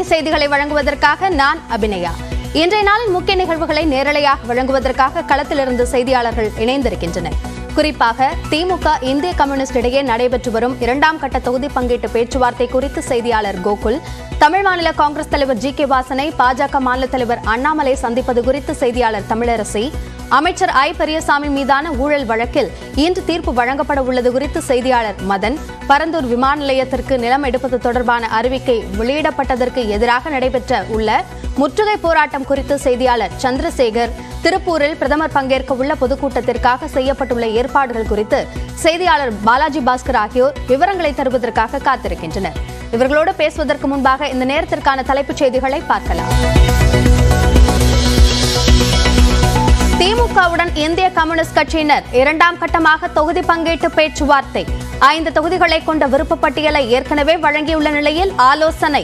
மணி செய்திகளை வழங்குவதற்காக நான் அபிநயா. இன்றைய நாளின் முக்கிய நிகழ்வுகளை நேரலையாக வழங்குவதற்காக களத்திலிருந்து செய்தியாளர்கள் இணைந்திருக்கின்றனர். குறிப்பாக திமுக இந்திய கம்யூனிஸ்ட் இடையே நடைபெற்று வரும் இரண்டாம் கட்ட தொகுதி பங்கீட்டு பேச்சுவார்த்தை குறித்து செய்தியாளர் கோகுல் தமிழ் மாநில காங்கிரஸ் தலைவர் ஜி கே வாசனை பாஜக மாநில தலைவர் அண்ணாமலை சந்திப்பது குறித்து செய்தியாளர் தமிழரசி அமைச்சர் ஐ பெரியசாமி மீதான ஊழல் வழக்கில் இன்று தீர்ப்பு வழங்கப்பட உள்ளது குறித்து செய்தியாளர் மதன் பரந்தூர் விமான நிலையத்திற்கு நிலம் எடுப்பது தொடர்பான அறிவிக்கை வெளியிடப்பட்டதற்கு எதிராக நடைபெற்ற உள்ள முற்றுகை போராட்டம் குறித்து செய்தியாளர் சந்திரசேகர் திருப்பூரில் பிரதமர் பங்கேற்க உள்ள பொதுக்கூட்டத்திற்காக செய்யப்பட்டுள்ள ஏற்பாடுகள் குறித்து செய்தியாளர் பாலாஜி பாஸ்கர் ஆகியோர் விவரங்களை தருவதற்காக காத்திருக்கின்றனர். இவர்களோடு பேசுவதற்கு முன்பாக இந்த நேரத்திற்கான தலைப்புச் செய்திகளை பார்க்கலாம். திமுகவுடன் இந்திய கம்யூனிஸ்ட் கட்சியினர் இரண்டாம் கட்டமாக தொகுதி பங்கீட்டு பேச்சுவார்த்தை. ஐந்து தொகுதிகளை கொண்ட விருப்ப பட்டியலை ஏற்கனவே வழங்கியுள்ள நிலையில் ஆலோசனை.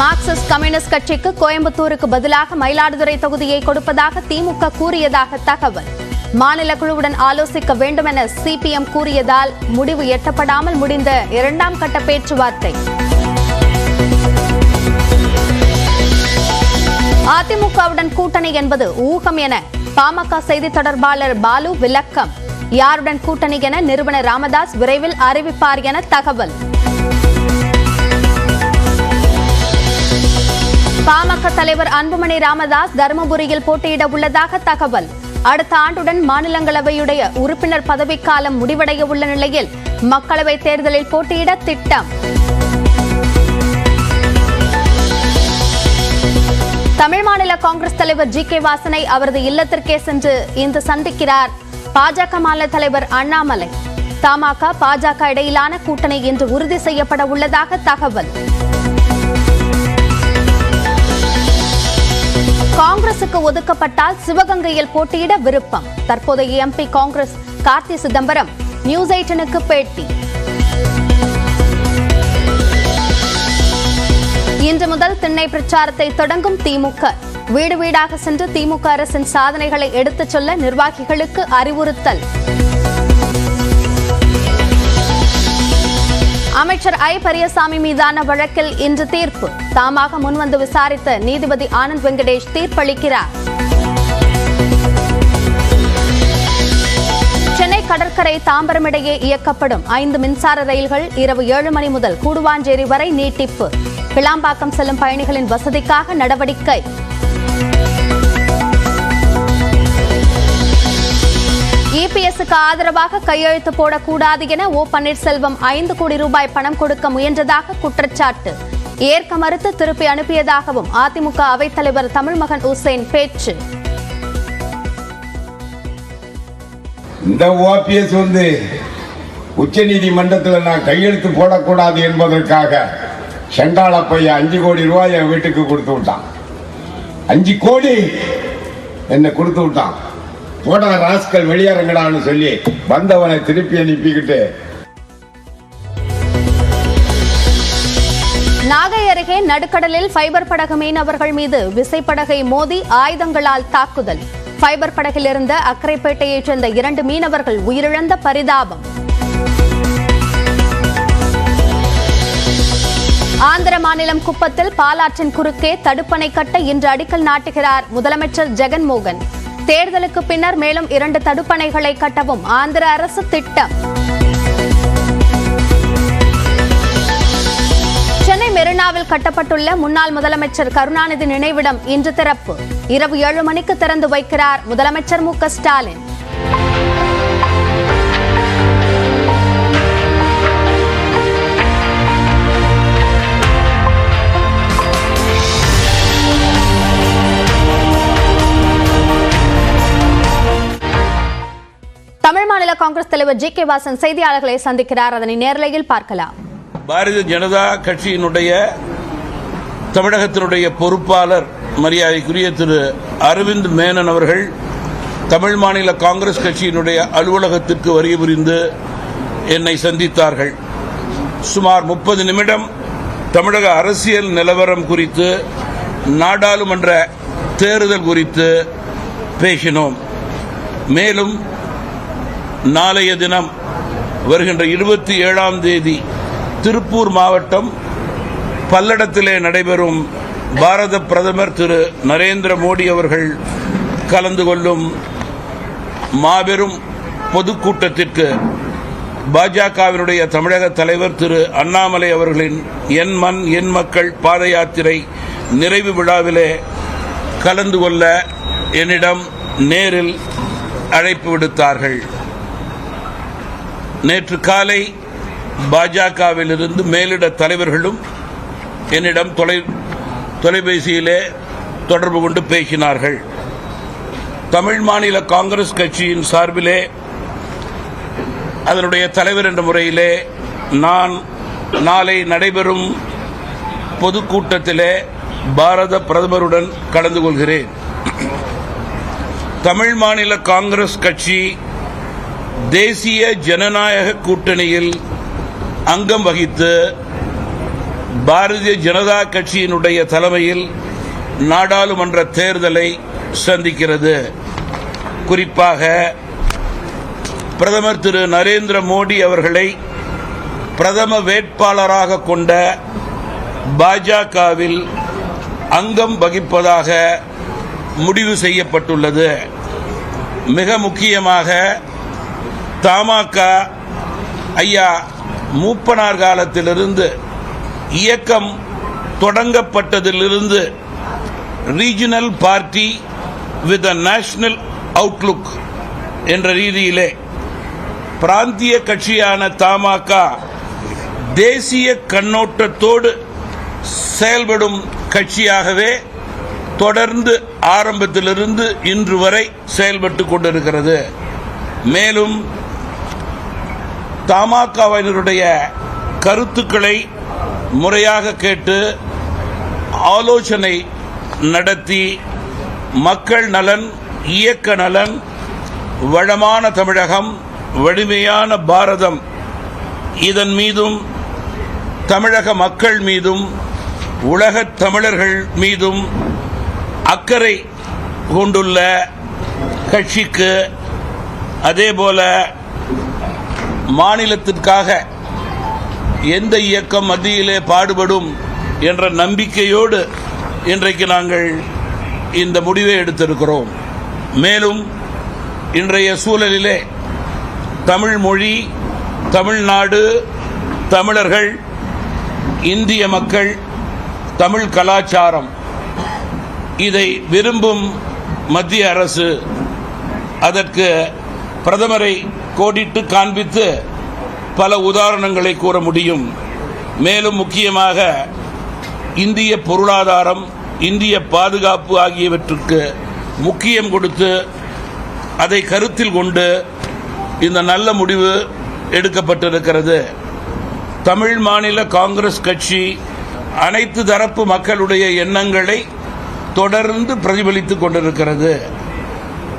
மார்க்சிஸ்ட் கம்யூனிஸ்ட் கட்சிக்கு கோயம்புத்தூருக்கு பதிலாக மயிலாடுதுறை தொகுதியை கொடுப்பதாக திமுக கூறியதாக தகவல். மாநில குழுவுடன் ஆலோசிக்க வேண்டும் என சிபிஎம் கூறியதால் முடிவு எட்டப்படாமல் முடிந்த இரண்டாம் கட்ட பேச்சுவார்த்தை. அதிமுகவுடன் கூட்டணி என்பது ஊகம் என பாமக செய்தி தொடர்பாளர் பாலு விளக்கம். யாருடன் கூட்டணி என நிறுவனர் ராமதாஸ் விரைவில் அறிவிப்பார் என தகவல். பாமக தலைவர் அன்புமணி ராமதாஸ் தருமபுரியில் போட்டியிட உள்ளதாக தகவல். அடுத்த ஆண்டுடன் மாநிலங்களவையுடைய உறுப்பினர் பதவிக்காலம் முடிவடைய உள்ள நிலையில் மக்களவைத் தேர்தலில் போட்டியிட திட்டம். தமிழ் மாநில காங்கிரஸ் தலைவர் ஜி கே வாசனை அவரது இல்லத்திற்கே சென்று இன்று சந்திக்கிறார். பாஜக மாநில தலைவர் அண்ணாமலை. தமாக பாஜக இடையிலான கூட்டணி இன்று உறுதி செய்யப்பட உள்ளதாக தகவல். காங்கிரசுக்கு ஒதுக்கப்பட்டால் சிவகங்கையில் போட்டியிட விருப்பம். தற்போதைய MP Congress Karti Chidambaram news எயிட்டனுக்கு பேட்டி. முதல் திண்ணை பிரச்சாரத்தை தொடங்கும் திமுக. வீடு வீடாக சென்று திமுக அரசின் சாதனைகளை எடுத்துச் சொல்ல நிர்வாகிகளுக்கு அறிவுறுத்தல். அமைச்சர் ஐ. பெரியசாமி மீதான வழக்கில் இன்று தீர்ப்பு. தாமாக முன்வந்து விசாரித்த நீதிபதி ஆனந்த் வெங்கடேஷ் தீர்ப்பளிக்கிறார். சென்னை கடற்கரை தாம்பரம் இடையே இயக்கப்படும் ஐந்து மின்சார ரயில்கள் இரவு ஏழு மணி முதல் கூடுவாஞ்சேரி வரை நீட்டிப்பு. கிளாம்பாக்கம் செல்லும் பயணிகளின் வசதிக்காக நடவடிக்கை. இபிஎஸ்க்கு ஆதரவாக கையெழுத்து போடக்கூடாது என ஓ பன்னீர்செல்வம் ஐந்து கோடி ரூபாய் பணம் கொடுக்க முயன்றதாக குற்றச்சாட்டு. ஏற்க மறுத்து திருப்பி அனுப்பியதாகவும் அதிமுக அவைத்தலைவர் தமிழ்மகன் உசேன் பேச்சு. இந்த ஓபிஎஸ் வந்து உச்ச நீதிமன்றத்தில் நான் கையெழுத்து போடக்கூடாது என்பதற்காக செண்டாள பையன் அஞ்சு கோடி ரூபாய் என் வீட்டுக்கு கொடுத்து விட்டான். அஞ்சு கோடி என்ன கொடுத்து விட்டான். போடா ராஸ்கல் வெளியேறங்கடான்னு சொல்லி வந்தவனை திருப்பி அனுப்பிக்கிட்டு. நாகை அருகே நடுக்கடலில் ஃபைபர் படகு மீனவர்கள் மீது விசைப்படகை மோதி ஆயுதங்களால் தாக்குதல். ஃபைபர் படகில் இருந்த அக்கரைப்பேட்டையைச் சேர்ந்த இரண்டு மீனவர்கள் உயிரிழந்த பரிதாபம். ஆந்திர மாநிலம் குப்பத்தில் பாலாற்றின் குறுக்கே தடுப்பணை கட்ட இன்று அடிக்கல் நாட்டுகிறார் முதலமைச்சர் ஜெகன்மோகன். தேர்தலுக்கு பின்னர் மேலும் இரண்டு தடுப்பணைகளை கட்டவும் ஆந்திர அரசு திட்டம். சென்னை மெரினாவில் கட்டப்பட்டுள்ள முன்னாள் முதலமைச்சர் கருணாநிதி நினைவிடம் இன்று திறப்பு. இரவு ஏழு மணிக்கு திறந்து வைக்கிறார் முதலமைச்சர் மு க ஸ்டாலின். தமிழ் மாநில காங்கிரஸ் தலைவர் ஜி கே வாசன் செய்தியாளர்களை சந்திக்கிறார். அதனை நேரலையில் பார்க்கலாம். பாரதிய ஜனதா கட்சியினுடைய தமிழகத்தினுடைய பொறுப்பாளர் மரியாதைக்குரிய திரு அரவிந்த் மேனன் அவர்கள் தமிழ் மாநில காங்கிரஸ் கட்சியினுடைய அலுவலகத்திற்கு வருகை புரிந்து என்னை சந்தித்தார்கள். சுமார் முப்பது நிமிடம் தமிழக அரசியல் நிலவரம் குறித்து நாடாளுமன்ற தேர்தல் குறித்து பேசினோம். மேலும் நாளைய தினம் வருகின்ற இருபத்தி ஏழாம் தேதி திருப்பூர் மாவட்டம் பல்லடத்திலே நடைபெறும் பாரத பிரதமர் திரு நரேந்திர மோடி அவர்கள் கலந்து கொள்ளும் மாபெரும் பொதுக்கூட்டத்திற்கு பாஜகவினுடைய தமிழக தலைவர் திரு அண்ணாமலை அவர்களின் என் மண் என் மக்கள் பாத யாத்திரை நிறைவு விழாவிலே கலந்து கொள்ள என்னிடம் நேரில் அழைப்பு விடுத்தார்கள். நேற்று காலை பாஜகவிலிருந்து மேலிட தலைவர்களும் என்னிடம் தொலை தொலைபேசியிலே தொடர்பு கொண்டு பேசினார்கள். தமிழ் மாநில காங்கிரஸ் கட்சியின் சார்பிலே அதனுடைய தலைவர் என்ற முறையிலே நான் நாளை நடைபெறும் பொதுக்கூட்டத்திலே பாரத பிரதமருடன் கலந்து கொள்கிறேன். தமிழ் மாநில காங்கிரஸ் கட்சி தேசிய ஜனநாயக கூட்டணியில் அங்கம் வகித்து பாரதிய ஜனதா கட்சியினுடைய தலைமையில் நாடாளுமன்ற தேர்தலை சந்திக்கிறது. குறிப்பாக பிரதமர் திரு நரேந்திர மோடி அவர்களை பிரதம வேட்பாளராக கொண்ட பாஜகவில் அங்கம் வகிப்பதாக முடிவு செய்யப்பட்டுள்ளது. மிக முக்கியமாக தமாக ஐயா மூப்பனார் காலத்திலிருந்து இயக்கம் தொடங்கப்பட்டதிலிருந்து regional party with a national outlook என்ற ரீதியிலே பிராந்திய கட்சியான தமாக தேசிய கண்ணோட்டத்தோடு செயல்படும் கட்சியாகவே தொடர்ந்து ஆரம்பத்திலிருந்து இன்று வரை செயல்பட்டு கொண்டிருக்கிறது. மேலும் தமாகவினருடைய கருத்துக்களை முறையாக கேட்டு ஆலோசனை நடத்தி மக்கள் நலன் இயக்க நலன் வளமான தமிழகம் வலிமையான பாரதம் இதன் மீதும் தமிழக மக்கள் மீதும் உலகத் தமிழர்கள் மீதும் அக்கறை கொண்டுள்ள கட்சிக்கு அதேபோல மாநிலத்திற்காக எந்த இயக்கம் மத்தியிலே பாடுபடும் என்ற நம்பிக்கையோடு இன்றைக்கு நாங்கள் இந்த முடிவை எடுத்திருக்கிறோம். மேலும் இன்றைய சூழலிலே தமிழ் மொழி தமிழ்நாடு தமிழர்கள் இந்திய மக்கள் தமிழ் கலாச்சாரம் இதை விரும்பும் மத்திய அரசு அதற்கு பிரதமரை கோடிட்டு காண்பித்து பல உதாரணங்களை கூற முடியும். மேலும் முக்கியமாக இந்திய பொருளாதாரம் இந்திய பாதுகாப்பு ஆகியவற்றுக்கு முக்கியம் கொடுத்து அதை கருத்தில் கொண்டு இந்த நல்ல முடிவு எடுக்கப்பட்டிருக்கிறது. தமிழ் மாநில காங்கிரஸ் கட்சி அனைத்து தரப்பு மக்களுடைய எண்ணங்களை தொடர்ந்து பிரதிபலித்துக் கொண்டிருக்கிறது.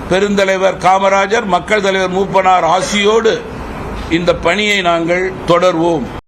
பெருந்தலைவர் காமராஜர் மக்கள் தலைவர் மூப்பனார் ஆசியோடு இந்த பணியை நாங்கள் தொடர்வோம்.